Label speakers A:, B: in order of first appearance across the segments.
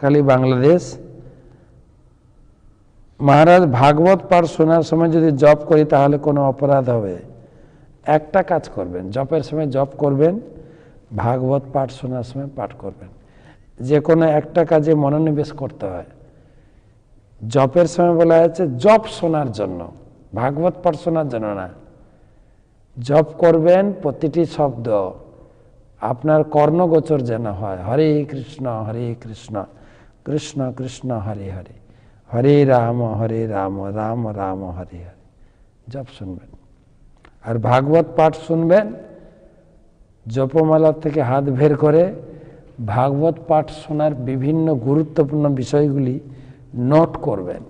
A: খালি বাংলাদেশ মহারাজ ভাগবত পাঠ শোনার সময় যদি জপ করি তাহলে কোনো অপরাধ হবে একটা কাজ করবেন জপের সময় জপ করবেন ভাগবত পাঠ শোনার সময় পাঠ করবেন যে কোনো একটা কাজে মনোনিবেশ করতে হয় জপের সময় বলা হয়েছে জপ শোনার জন্য ভাগবত পাঠ শোনার জন্য না জপ করবেন প্রতিটি শব্দ আপনার কর্ণগোচর যেন হয় হরে কৃষ্ণ হরে কৃষ্ণ কৃষ্ণ কৃষ্ণ হরে হরে হরে রাম হরে রাম রাম রাম হরে হরে জপ শুনবেন আর ভাগবত পাঠ শুনবেন জপমালার থেকে হাত বের করে ভাগবত পাঠ শোনার বিভিন্ন গুরুত্বপূর্ণ বিষয়গুলি নোট করবেন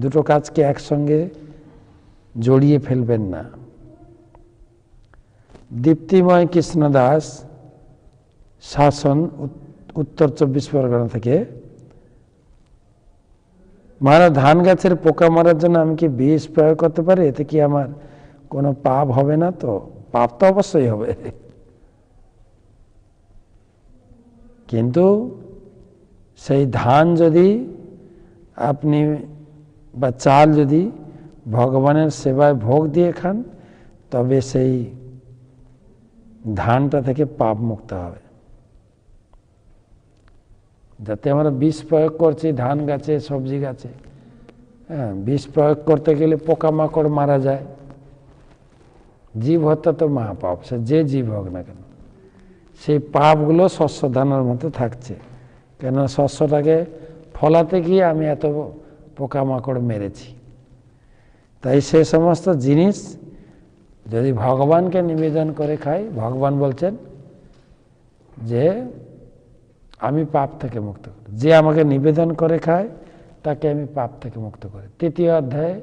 A: দুটো কাজকে একসঙ্গে জড়িয়ে ফেলবেন না দীপ্তিময় কৃষ্ণদাস শাসন উত্তর চব্বিশ পরগনা থেকে মারা ধান গাছের পোকা মারার জন্য আমি কি বিষ প্রয়োগ করতে পারি এতে কি আমার কোনো পাপ হবে না তো পাপ তো অবশ্যই হবে কিন্তু সেই ধান যদি আপনি বা চাল যদি ভগবানের সেবায় ভোগ দিয়ে খান তবে সেই ধানটা থেকে পাপ মুক্ত হবে যাতে আমরা বিষ প্রয়োগ করছি ধান গাছে সবজি গাছে হ্যাঁ বিষ প্রয়োগ করতে গেলে পোকামাকড় মারা যায় জীব হত্যা তো মহাপাপ সে যে জীব হোক না কেন সেই পাপগুলো শস্য ধানের মতো থাকছে কেন শস্যটাকে ফলাতে গিয়ে আমি এত পোকামাকড় মেরেছি তাই সে সমস্ত জিনিস যদি ভগবানকে নিবেদন করে খাই ভগবান বলছেন যে আমি পাপ থেকে মুক্ত করি যে আমাকে নিবেদন করে খায় তাকে আমি পাপ থেকে মুক্ত করি তৃতীয় অধ্যায়ে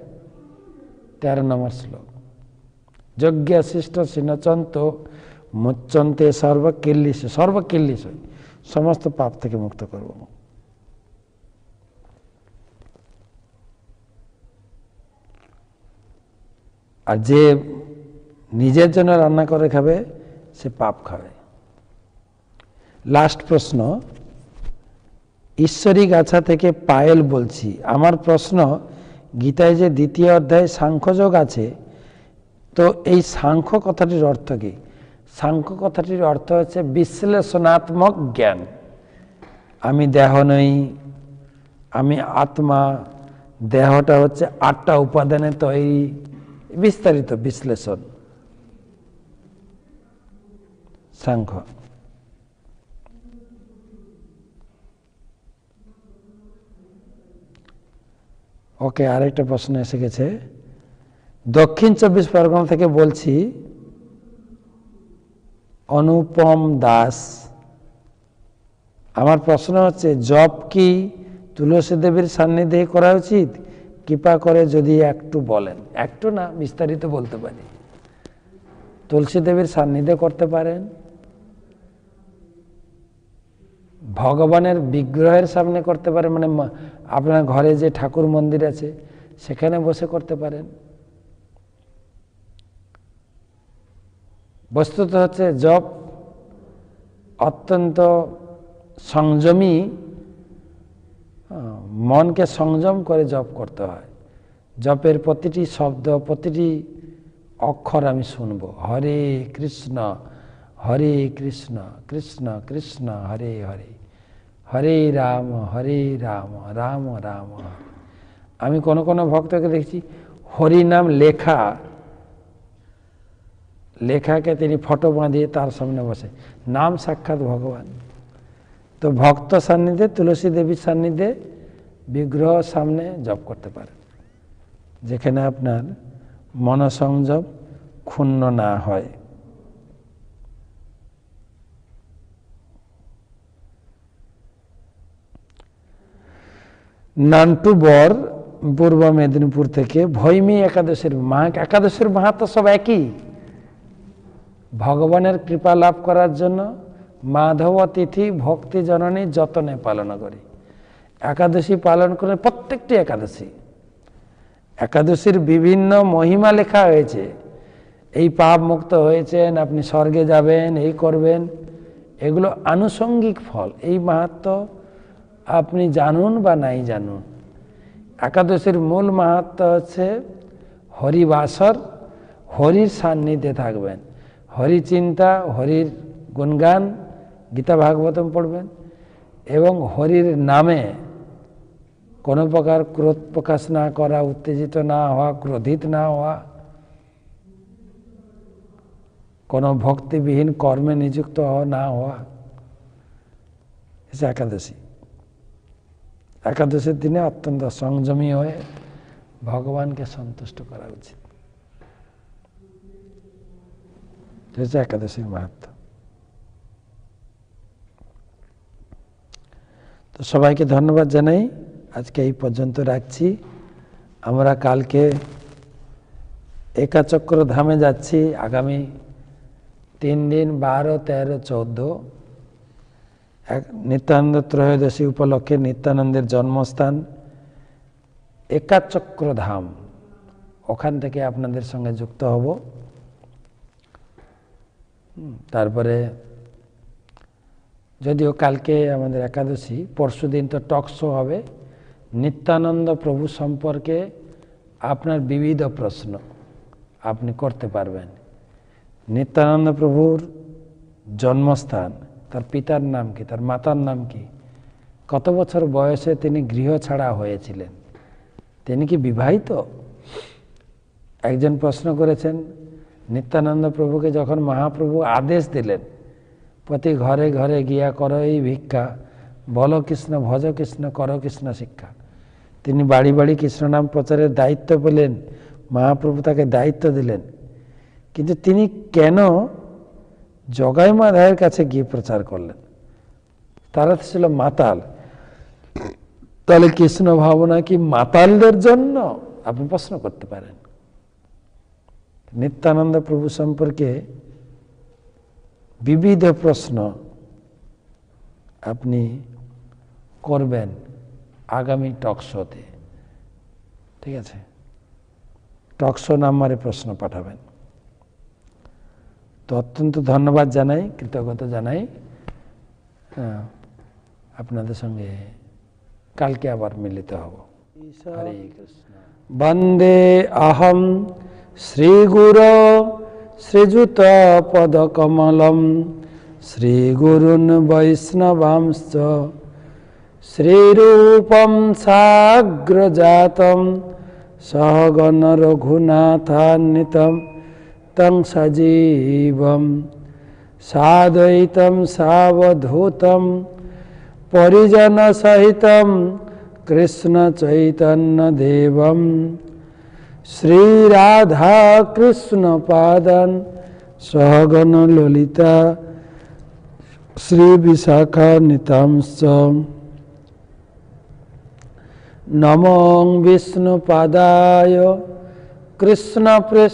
A: তেরো নম্বর শ্লোক যজ্ঞ শিষ্ট সিনচন্ত মুচ্চন্তে সর্বকিল্লিশ সর্বকিল্লিশ সমস্ত পাপ থেকে মুক্ত করব আর যে নিজের জন্য রান্না করে খাবে সে পাপ খাবে লাস্ট প্রশ্ন ঈশ্বরী গাছা আচ্ছা থেকে পায়েল বলছি আমার প্রশ্ন গীতায় যে দ্বিতীয় অধ্যায়ে সাংখ্যযোগ আছে তো এই সাংখ্য কথাটির অর্থ কি সাংখ্য কথাটির অর্থ হচ্ছে বিশ্লেষণাত্মক জ্ঞান আমি দেহ নই আমি আত্মা দেহটা হচ্ছে আটটা উপাদানে তৈরি বিস্তারিত বিশ্লেষণ সাংখ্য ওকে আরেকটা প্রশ্ন এসে গেছে দক্ষিণ চব্বিশ পরগনা থেকে বলছি অনুপম দাস আমার প্রশ্ন হচ্ছে জব কি তুলসী দেবীর সান্নিধ্যে করা উচিত কৃপা করে যদি একটু বলেন একটু না বিস্তারিত বলতে পারি তুলসী দেবীর সান্নিধ্যে করতে পারেন ভগবানের বিগ্রহের সামনে করতে পারেন মানে আপনার ঘরে যে ঠাকুর মন্দির আছে সেখানে বসে করতে পারেন বস্তুত হচ্ছে জপ অত্যন্ত সংযমী মনকে সংযম করে জপ করতে হয় জপের প্রতিটি শব্দ প্রতিটি অক্ষর আমি শুনব হরে কৃষ্ণ হরে কৃষ্ণ কৃষ্ণ কৃষ্ণ হরে হরে হরে রাম হরে রাম রাম রাম আমি কোন কোন ভক্তকে দেখছি হরি নাম লেখা লেখাকে তিনি ফটো বাঁধিয়ে তার সামনে বসে নাম সাক্ষাৎ ভগবান তো ভক্ত সান্নিধ্যে তুলসী দেবীর সান্নিধ্যে বিগ্রহ সামনে জপ করতে পারে যেখানে আপনার মনসংযম ক্ষুণ্ণ না হয় নান্টু বর পূর্ব মেদিনীপুর থেকে ভৈমি একাদশের মা একাদশের তো সব একই ভগবানের কৃপা লাভ করার জন্য মাধব অতিথি ভক্তি জননী যতনে পালন করি একাদশী পালন করে প্রত্যেকটি একাদশী একাদশীর বিভিন্ন মহিমা লেখা হয়েছে এই পাপ মুক্ত হয়েছেন আপনি স্বর্গে যাবেন এই করবেন এগুলো আনুষঙ্গিক ফল এই মাহাত্ম আপনি জানুন বা নাই জানুন একাদশীর মূল মাহাত্ম হচ্ছে হরিবাসর হরির সান্নিধ্যে থাকবেন হরি চিন্তা হরির গুণগান গীতা ভাগবতম পড়বেন এবং হরির নামে কোনো প্রকার ক্রোধ প্রকাশ না করা উত্তেজিত না হওয়া ক্রোধিত না হওয়া কোনো ভক্তিবিহীন কর্মে নিযুক্ত হওয়া না হওয়া একাদশী একাদশের দিনে অত্যন্ত সংযমী হয়ে ভগবানকে সন্তুষ্ট করা উচিত একাদশীর মাহাত্ম তো সবাইকে ধন্যবাদ জানাই আজকে এই পর্যন্ত রাখছি আমরা কালকে একাচক্র ধামে যাচ্ছি আগামী তিন দিন বারো তেরো চোদ্দ নিত্যানন্দ ত্রয়োদশী উপলক্ষে নিত্যানন্দের জন্মস্থান একাচক্রধাম ওখান থেকে আপনাদের সঙ্গে যুক্ত হব তারপরে যদিও কালকে আমাদের একাদশী পরশু দিন তো টক শো হবে নিত্যানন্দ প্রভু সম্পর্কে আপনার বিবিধ প্রশ্ন আপনি করতে পারবেন নিত্যানন্দ প্রভুর জন্মস্থান তার পিতার নাম কি তার মাতার নাম কি কত বছর বয়সে তিনি গৃহ ছাড়া হয়েছিলেন তিনি কি বিবাহিত একজন প্রশ্ন করেছেন নিত্যানন্দ প্রভুকে যখন মহাপ্রভু আদেশ দিলেন প্রতি ঘরে ঘরে গিয়া কর এই ভিক্ষা বল কৃষ্ণ ভজ কৃষ্ণ কর কৃষ্ণ শিক্ষা তিনি বাড়ি বাড়ি কৃষ্ণ নাম প্রচারের দায়িত্ব পেলেন মহাপ্রভু তাকে দায়িত্ব দিলেন কিন্তু তিনি কেন জগাইমা রায়ের কাছে গিয়ে প্রচার করলেন তারা ছিল মাতাল তাহলে কৃষ্ণ ভাবনা কি মাতালদের জন্য আপনি প্রশ্ন করতে পারেন নিত্যানন্দ প্রভু সম্পর্কে বিবিধ প্রশ্ন আপনি করবেন আগামী টক শোতে ঠিক আছে টক শো নাম্বারে প্রশ্ন পাঠাবেন তো অত্যন্ত ধন্যবাদ জানাই কৃতজ্ঞতা জানাই আপনাদের সঙ্গে কালকে আবার মিলিত হব
B: বন্দে আহম শ্রীগুর শ্রীযুত পদকমলম শ্রীগুরুন বৈষ্ণবাংশ শ্রীরূপম সাগ্রজাতম সহগণ রঘুনাথান্বিতম तं सजीवं साद्वैतं सावधूतं परिजनसहितं कृष्णचैतन्यदेवं श्रीराधाकृष्णपादन् सहगणललिता श्रीविशाखानितांश्च नमो विष्णुपादाय कृष्णप्रे